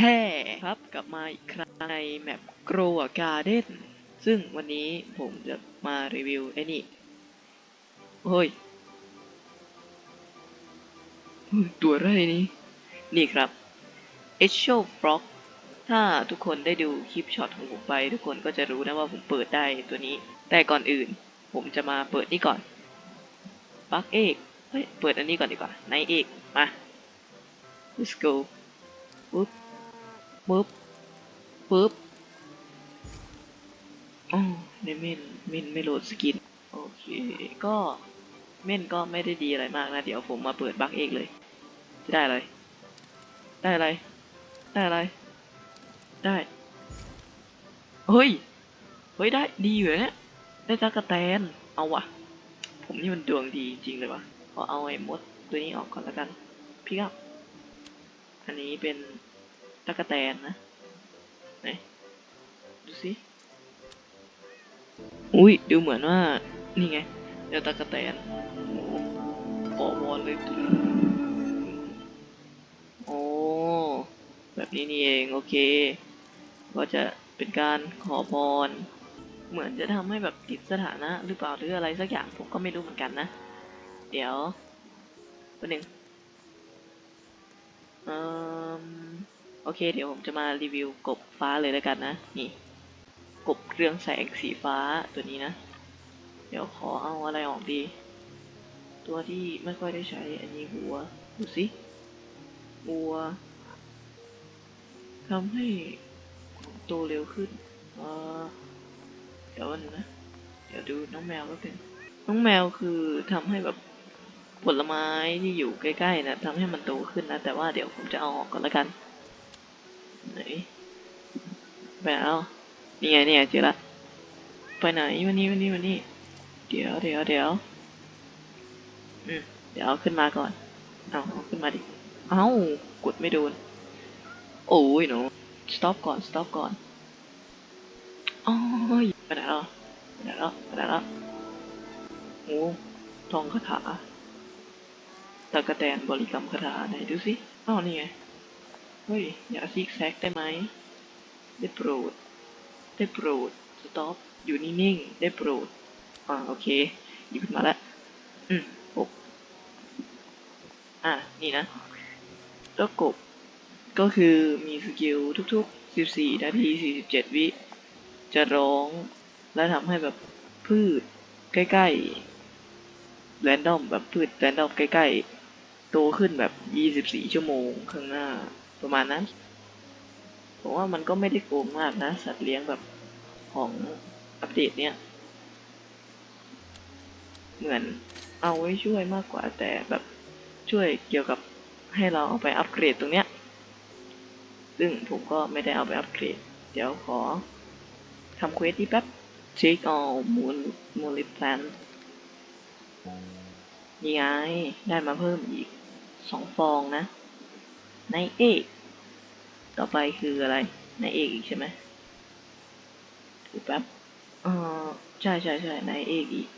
แฮ่ครับกลับมาอีกครั้งในแมป Grow a Garden ซึ่งวันนี้ผมจะมารีวิวไอ้นี่เฮ้ย ตัวอะไรนี่นี่ครับ e c h o Frog ถ้าทุกคนได้ดูคลิปช็อตของผมไป ทุกคนก็จะรู้นะว่าผมเปิดได้ตัวนี้ แต่ก่อนอื่น ผมจะมาเปิดนี่ก่อนปักเอกเฮ้ย เปิดอันนี้ก่อนดีกว่าไนเอกมา let's go ปุ๊บ ปุ๊บปุ๊บอ๋อในเม่นเม่นไม่โหลดสกิน โอเค ก็เม่นก็ไม่ได้ดีอะไรมากนะ เดี๋ยวผมมาเปิดบั๊กเองเลยจะได้อะไร ได้อะไร ได้อะไร ได้ เฮ้ย เฮ้ยได้ดีอยู่นะเนี่ยได้จักรแตน เอาวะ ผมนี่มันดวงดีจริงเลยวะขอเอาไอ้มดตัวนี้ออกก่อนแล้วกัน พี่ครับ อันนี้เป็น ตะกะแตนนะไหนดูสิอุ้ยดูเหมือนว่า นี่ไงเดี๋ยวตะกะแตนโอ้ขอวอนเลยโอ้แบบนี้นี่เองโอเค ก็จะเป็นการขอพรเหมือนจะทำให้แบบติดสถานะหรือเปล่าหรืออะไรสักอย่างผมก็ไม่รู้เหมือนกันนะ เดี๋ยวประหนึ่งอ่อ โอเค เดี๋ยวผมจะมารีวิวกบฟ้าเลยแล้วกันนะ นี่ กบเรื่องแสงสีฟ้าตัวนี้นะ เดี๋ยวขอเอาอะไรออกดี ตัวที่ไม่ค่อยได้ใช้อันนี้หัว ดูสิวัวทำให้โตเร็วขึ้นเออเดี๋ยววันงนะ เดี๋ยวดูน้องแมวก็เป็นน้องแมวคือทำให้แบบผลไม้ที่อยู่ใกล้ๆนะทำให้มันโตขึ้นนะ แต่ว่าเดี๋ยวผมจะเอาออกก่อนแล้วกัน ไหนแล้วนี่ไงเนี่ยเจอละไปไหนวันนี้วันนี้วันนี้ เดี๋ยวเดี๋ยวเดี๋ยวอืมเดี๋ยวเอาขึ้นมาก่อน เอาเอาขึ้นมาดิ เอ้ากดไม่โดน โอ้ยหนู stop ก่อน stop ก่อนโอ้ยไปไหนแล้วไปไหนแล้วไปไหนแล้วโอ้ทองคาถาตะกะแตนบริกรรมคาถาไหนดูสิอ้าวนี่ไง เฮ้ย อย่าซิกแซกได้ไหม ได้โปรด ได้โปรด สต็อป อยู่นิ่งๆ ได้โปรด อ่า โอเค หยิบขึ้นมาแล้วอืมกบอ่านี่นะแล้วกบ ก็คือมีสกิลทุกๆ 14 นาที 47 วิ จะร้อง และทำให้แบบพืชใกล้ๆ แรนดอมแบบพืชแรนดอมใกล้ๆ โตขึ้นแบบ 24 ชั่วโมงข้างหน้า ประมาณนั้น ผมว่ามันก็ไม่ได้โกงมากนะ สัตว์เลี้ยงแบบของอัปเดตเนี้ยเหมือนเอาไว้ช่วยมากกว่าแต่แบบช่วยเกี่ยวกับให้เราเอาไปอัปเกรดตรงเนี้ย ซึ่งผมก็ไม่ได้เอาไปอัปเกรด เดี๋ยวขอทำเควสที่แป๊บ check all moon moon plant นี่ไงได้มาเพิ่มอีกสองฟองนะ ในเอกต่อไปคืออะไรในเอกอีกใช่ไหมถูกแป๊บเออใช่ใช่ใช่ในเอกอีก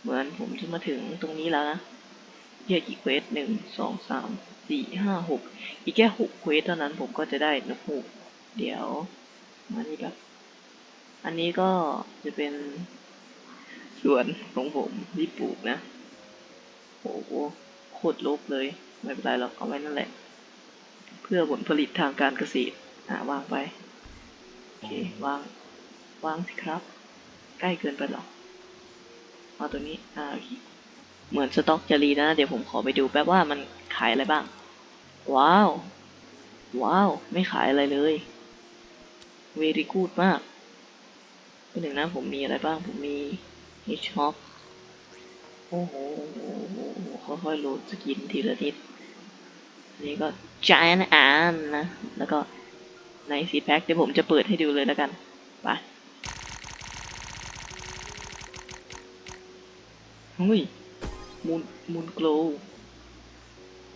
เหมือนผมจะมาถึงตรงนี้แล้วนะเยอะกี่เควสหนึ่งสองสามสี่ห้าหกอีกแค่หกเควสเท่านั้นผมก็จะได้นกฮูกเดี๋ยวมานี่ครับอันนี้ก็จะเป็นสวนของผมที่ปลูกนะโอ้โหโคตรลกเลย ไม่เป็นไรหรอกเอาไว้นั่นแหละเพื่อผลผลิตทางการเกษตรอ่าวางไป โอเควาง วางสิครับ ใกล้เกินไปหรอเอาตัวนี้ อ่า เหมือนสต็อกจะรีนะ เดี๋ยวผมขอไปดูแป๊บว่ามันขายอะไรบ้าง ว้าว ว้าว ไม่ขายอะไรเลย เวรีกูดมากเป็นหนึ่งนะผมมีอะไรบ้าง ผมมีฮิชฮอกโอ้โหโอ้โหค่อยๆโหลดสกินทีละนิด นนี้ก็ Giant Arm นะ แล้วก็ในสีแพ็คเดี๋ยวผมจะเปิดให้ดูเลยแล้วกันไปเฮ้ยมูนมูนโกล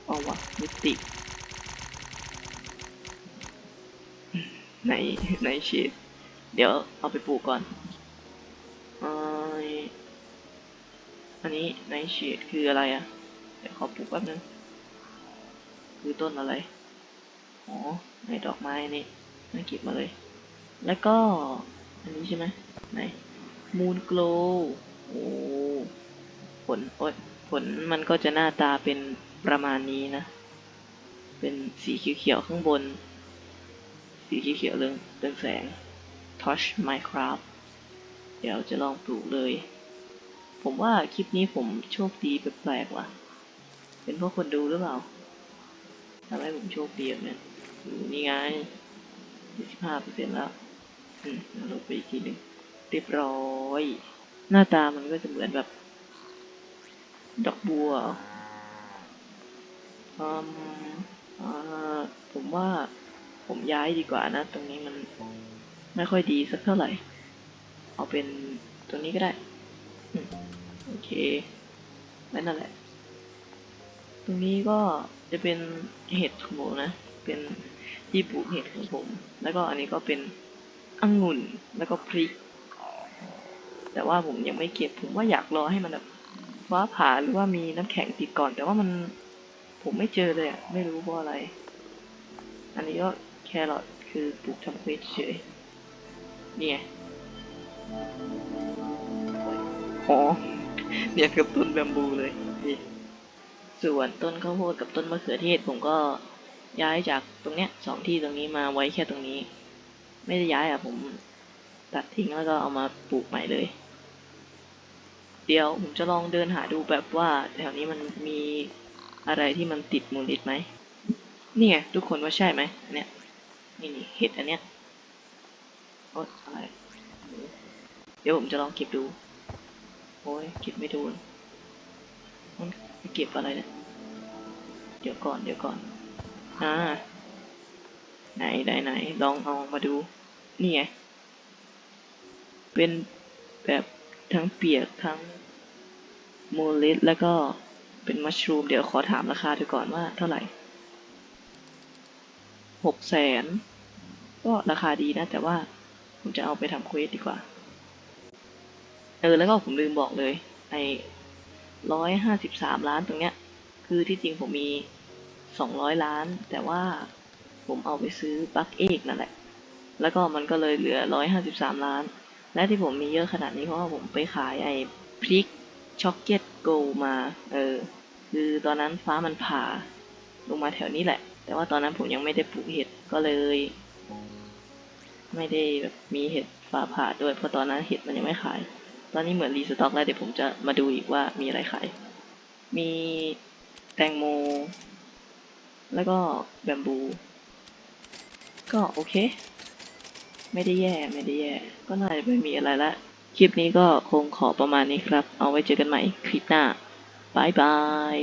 เอาวะมิติไหนไหนเชดเดี๋ยวเอาไปปลูกก่อนอันนี้ไนเชดคืออะไรอะ่ะ เดี๋ยวขอปลูกแป๊บนึง คือต้นอะไร อ๋อในดอกไม้นี่น่าเก็บมาเลย แล้วก็ อันนี้ใช่ไหมไหนมูนโกลโอ้ผลโอ๊ยผลมันก็จะหน้าตาเป็นประมาณนี้นะ เป็นสีเขียวๆข้างบน สีเขียวๆเรืองเรืองแสง Touch Minecraft เดี๋ยวจะลองปลูกเลย ผมว่าคลิปนี้ผมโชคดีแปลกๆว่ะ เป็นเพราะคนดูหรือเปล่า ทำให้ผมโชคดีแบบนี้อยู่นี่ไง25เปอร์เซ็นต์แล้วอืมล้วลงไปอีกทีหนึ่งเรียบร้อย หน้าตามันก็จะเหมือนแบบ ดอกบัวอืมอ่าผมว่าผมย้ายดีกว่านะ ตรงนี้มันไม่ค่อยดีสักเท่าไหร่ เอาเป็นตรงนี้ก็ได้อโอเคไว้นั่นแหละ ตรงนี้ก็จะเป็นเห็ดของผมนะ เป็นที่ปลูกเห็ดของผม แล้วก็อันนี้ก็เป็นองุ่น แล้วก็พริก แต่ว่าผมยังไม่เก็บ ผมว่าอยากรอให้มันแบบฟ้าผ่าหรือว่ามีน้ำแข็งติดก่อน แต่ว่ามันผมไม่เจอเลยอะไม่รู้เพราะอะไร อันนี้ก็แครอทคือปลูกทำเควสเฉยนี่ไงอ๋อเนี่ยกับต้นแบมบูเลยนี่ ส่วนต้นข้าวโพดกับต้นมะเขือเทศผมก็ย้ายจากตรงเนี้ยสองที่ตรงนี้มาไว้แค่ตรงนี้ ไม่ได้ย้ายอะผมตัดทิ้งแล้วก็เอามาปลูกใหม่เลย เดี๋ยวผมจะลองเดินหาดูแบบว่าแถวนี้มันมีอะไรที่มันติดมูลลิดไหมนี่ไงทุกคนว่าใช่ไหมอันเนี้ยนี่นี่เห็ดอันเนี้ยโอ๊ยอะไรเดี๋ยวผมจะลองเก็บดู โอ้ยเก็บไม่โดน มันเก็บอะไรเนี่ยเดี๋ยวก่อนเดี๋ยวก่อนอ่าไหนไหนไหนลองเอามาดู นี่ไง เป็นแบบทั้งเปียกทั้งโมเลสแล้วก็เป็นมัชรูม เดี๋ยวขอถามราคาดูก่อนว่าเท่าไหร่หกแสนก็ราคาดีนะ แต่ว่าผมจะเอาไปทำเควสดีกว่า เออ แล้วก็ผมลืมบอกเลย ไอ ร้อยห้าสิบสามล้านตรงเนี้ย คือที่จริงผมมีสองร้อยล้าน แต่ว่าผมเอาไปซื้อบัคเอกนั่นแหละ แล้วก็มันก็เลยเหลือร้อยห้าสิบสามล้าน และที่ผมมีเยอะขนาดนี้เพราะว่าผมไปขายไอ้พริกช็อกเก็ตโกมา เออ คือตอนนั้นฟ้ามันผ่าลงมาแถวนี้แหละ แต่ว่าตอนนั้นผมยังไม่ได้ปลูกเห็ด ก็เลย ไม่ได้แบบมีเห็ดฟ้าผ่าด้วย เพราะตอนนั้นเห็ดมันยังไม่ขาย ตอนนี้เหมือนรีสต็อกแล้วเดี๋ยวผมจะมาดูอีกว่ามีอะไรขาย มีแตงโม แล้วก็แบมบู ก็โอเค ไม่ได้แย่ไม่ได้แย่ ก็น่าจะไม่มีอะไรละ คลิปนี้ก็คงขอประมาณนี้ครับ เอาไว้เจอกันใหม่คลิปหน้าบายบาย